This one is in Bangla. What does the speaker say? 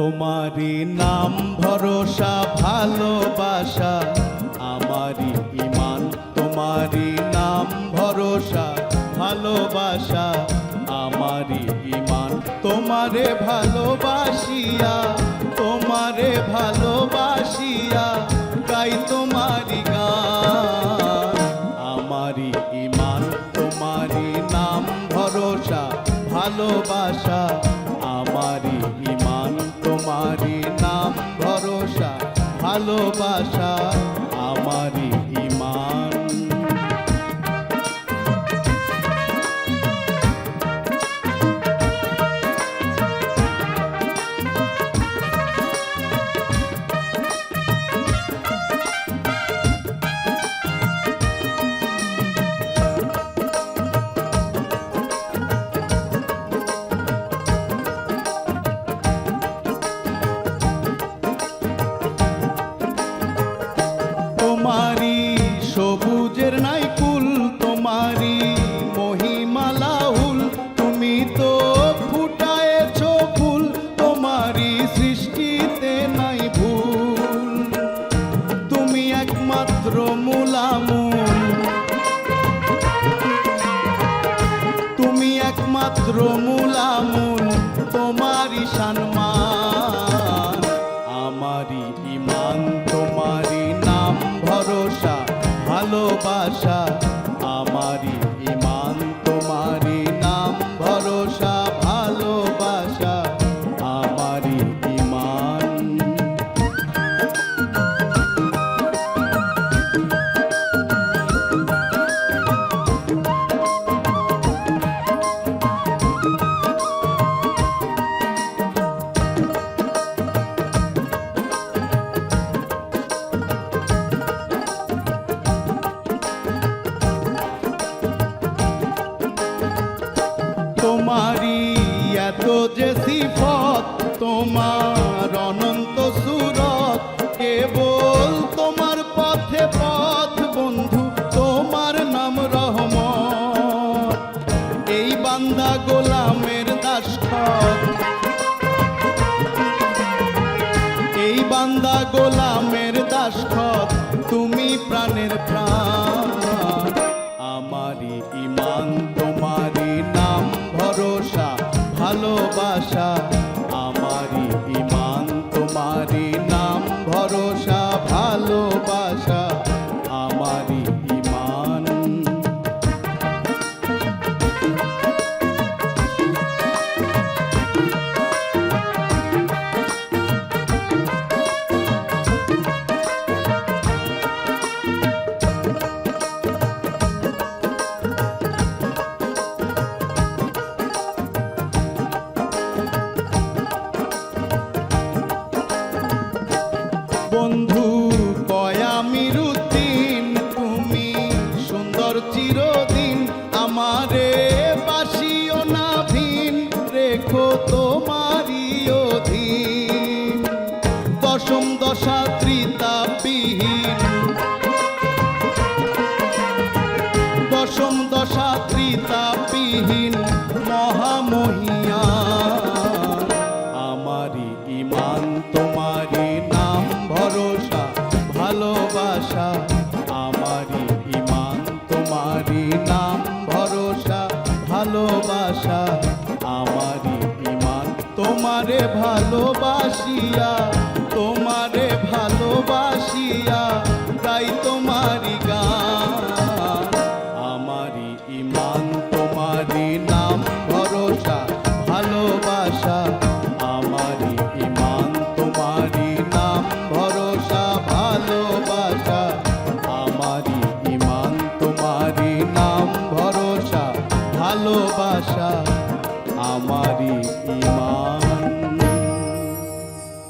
তোমারই নাম ভরসা, ভালোবাসা। আমারই ইমান তোমারই নাম ভরসা, ভালোবাসা। আমারই ইমান তোমারে ভালোবাসিয়া তোমারে ভালোবাসিয়া, গাই তোমারই গান। আমারই ইমান তোমারই নাম ভরসা, ভালোবাসা। ভালোবাসা। একমাত্র তোমারি সম্মান। আমারি ইমান তোমারি নাম ভরসা ভালোবাসা আমারই যে সিফত, তোমার অনন্ত সুরত। কেবল তোমার পথে পথ, বন্ধু, তোমার নাম রহমত? এই বান্দা গোলামের দাসখত এই বান্দা গোলামের দাসখত তুমি প্রাণের প্রাণ। বন্ধু কয়ামিরুদ্দিন তুমি সুন্দর চিরদিন আমারে বাসিও না ভিন, রেখো তোমারই অধীন। দশম দশা ত্রিতাপবিহীন দশম দশা ত্রিতাপবিহীন মহামহিয়ান আমারই ইমান তোমারই ভালোবাসা আমারই ইমান। তোমারে ভালোবাসিয়া তোমারে ভালোবাসিয়া। ভালোবাসা আমারই